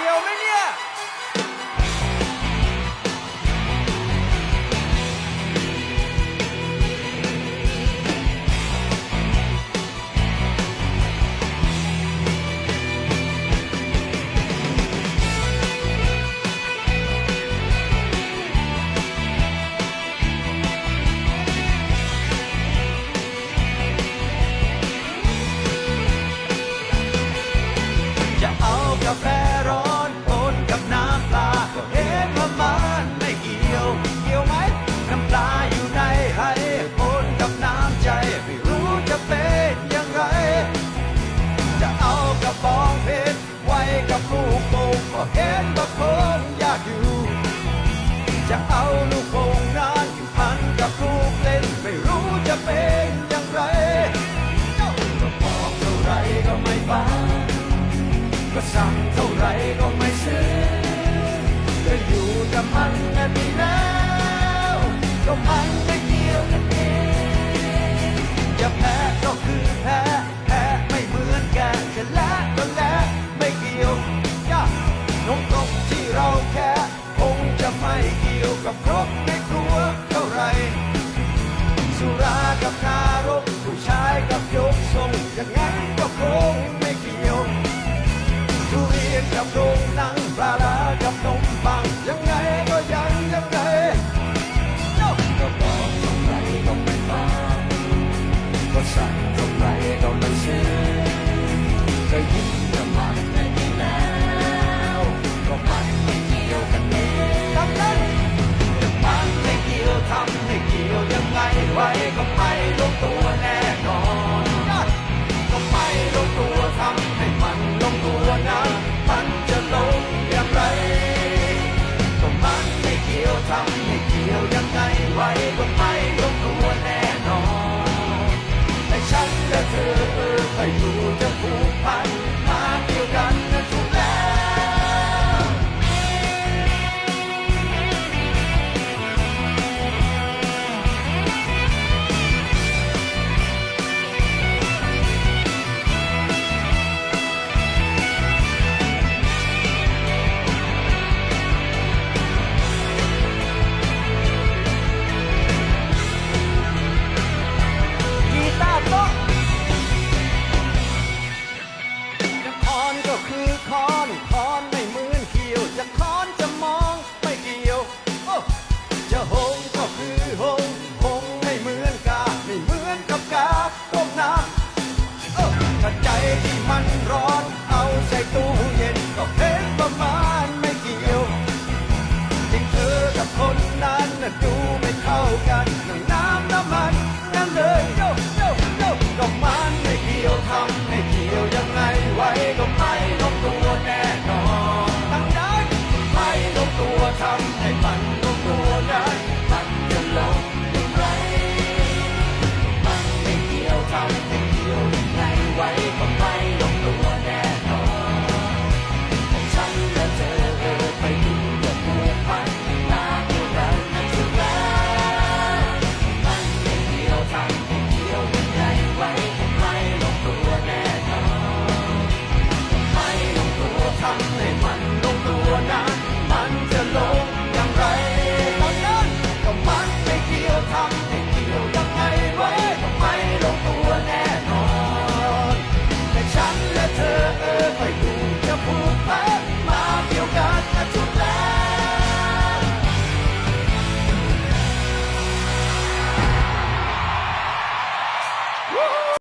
กี่ย ก็สั่งเท่าไรก็ไม่ซื้อก็อยู่กับมันนั่นดีแล้วก็มันไม่เกี่ยวกันเองจะแพ้ก็คือแพ้แพ้ไม่เหมือนกันจะละก็และไม่เกี่ยวย่านมกที่เราแค่คงจะไม่เกี่ยวกับครกในครัวเท่าไหรสุรากับ ยิ่งกับมันไม่ดีแล้วก็มันไม่เกี่ยวกันเองดังนั้นมันไม่เกี่ยวทำไม่เกี่ยวยังไงไว้ก็ไม่ลงตัวแน่นอนก็ไม่ลงตัวทำให้มันลงตัวนะมันจะลงอย่างไรก็มันไม่เกี่ยวทำไม่เกี่ยวยังไงไว้ก็ไม่ลงตัวแน่นอนแต่ฉันและเธอเออไคือคอนคอนไม่เหมือนเขียว จะคอนจะมองไม่เกี่ยวโอ้จะหงก็คือหงหงไม่เหมือนกาไม่เหมือนกับกาต้มน้ำถ้าใจที่มันร้อน เอาใส่ตู้เย็นก็เพชรประมา